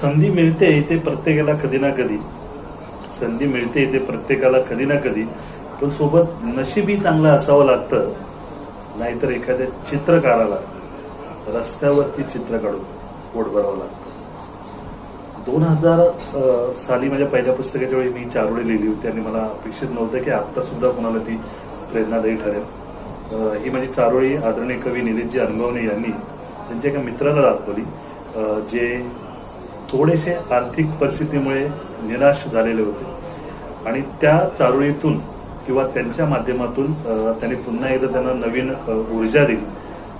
संधी मिळते इथे प्रत्येकाला कधी ना कधी. संधी मिळते इथे प्रत्येकाला कधी ना कधी. पण सोबत नशीबही चांगलं असावं लागतं. नाहीतर एखाद्या चित्रकाराला रस्त्यावरती चित्र काढून पोट भरावं लागतं. दोन हजार साली माझ्या पहिल्या पुस्तकाच्या वेळी मी चारोळी लिहिली होती आणि मला अपेक्षित नव्हतं की आत्ता सुद्धा कोणाला ती प्रेरणादायी ठरेल. ही माझी चारोळी आदरणीय कवी निलेशजी अनगवणे यांनी त्यांच्या एका मित्राला दाखवली. जे थोडेसे आर्थिक परिस्थितीमुळे निराश झालेले होते. आणि त्या चारोळीतून किंवा त्यांच्या माध्यमातून त्यांनी पुन्हा एकदा त्यांना नवीन ऊर्जा दिली.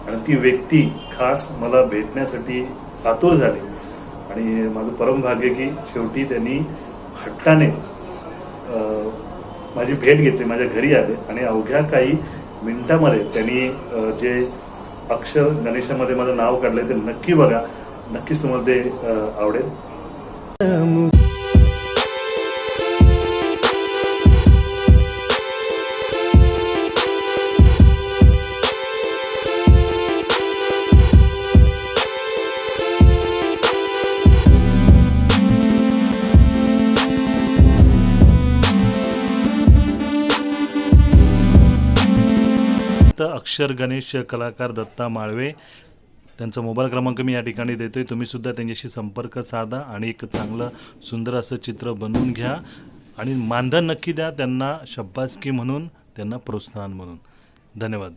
आणि ती व्यक्ती खास मला भेटण्यासाठी आतुर झाली. आणि माझं परम भाग्य की शेवटी त्यांनी हट्टाने माझी भेट घेतली माझ्या घरी आले. आणि अवघ्या काही मिनिटामध्ये त्यांनी जे अक्षर गणेशामध्ये माझं नाव काढलंय ते नक्की बघा. नक्कीच तुम्हाला ते आवडेल. तर अक्षर गणेश कलाकार दत्ता माळवे त्यांचा मोबाईल क्रमांक मी या ठिकाणी देतो आहे तुम्हीसुद्धा त्यांच्याशी संपर्क साधा आणि एक चांगलं सुंदर असं चित्र बनवून घ्या. आणि मानधन नक्की द्या त्यांना शब्बासकी म्हणून त्यांना प्रोत्साहन म्हणून. धन्यवाद.